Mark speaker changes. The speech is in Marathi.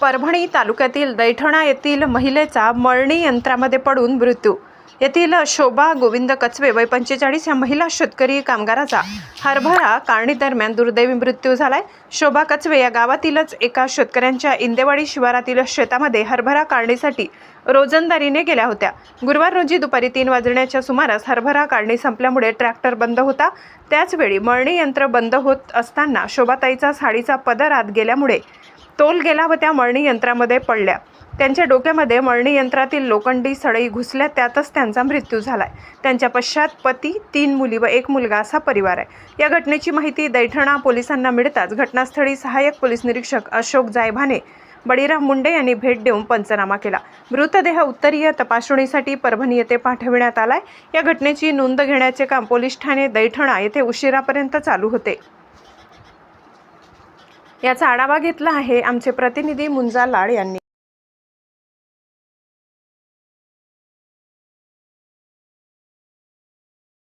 Speaker 1: परभणी तालुक्यातील दैठणा येथील महिलेचा मळणी यंत्रामध्ये पडून मृत्यू. येथील शोभा गोविंद कचवे वय पंचेचाळीस या महिला शेतकरी कामगाराचा हरभरा काढणी दरम्यान दुर्दैवी मृत्यू झालाय. शोभा कचवे या गावातीलच एका शेतकऱ्यांच्या इंदेवाडी शिवारातील शेतामध्ये हरभरा काढणीसाठी रोजंदारीने गेल्या होत्या. गुरुवार रोजी दुपारी तीन वाजण्याच्या सुमारास हरभरा काढणी संपल्यामुळे ट्रॅक्टर बंद होता. त्याचवेळी मळणी यंत्र बंद होत असताना शोभाताईचा साडीचा पदर आत गेल्यामुळे तोल गेला व त्या मळणी यंत्रामध्ये पडल्या. त्यांच्या डोक्यामध्ये मळणी यंत्रातील लोखंडी सळई घुसल्या त्यातच त्यांचा मृत्यू झाला आहे त्यांच्या पश्चात पती तीन मुली व एक मुलगा असा परिवार आहे. या घटनेची माहिती दैठणा पोलिसांना मिळताच घटनास्थळी सहाय्यक पोलीस निरीक्षक अशोक जायभाने बळीराम मुंडे यांनी भेट देऊन पंचनामा केला. मृतदेह उत्तरीय तपासणीसाठी परभणी येथे पाठविण्यात आलाय. या घटनेची नोंद घेण्याचे काम पोलीस ठाणे दैठणा येथे उशिरापर्यंत चालू होते. याचा आढावा घेतला आहे आमचे प्रतिनिधी मुंजा लाड यांनी.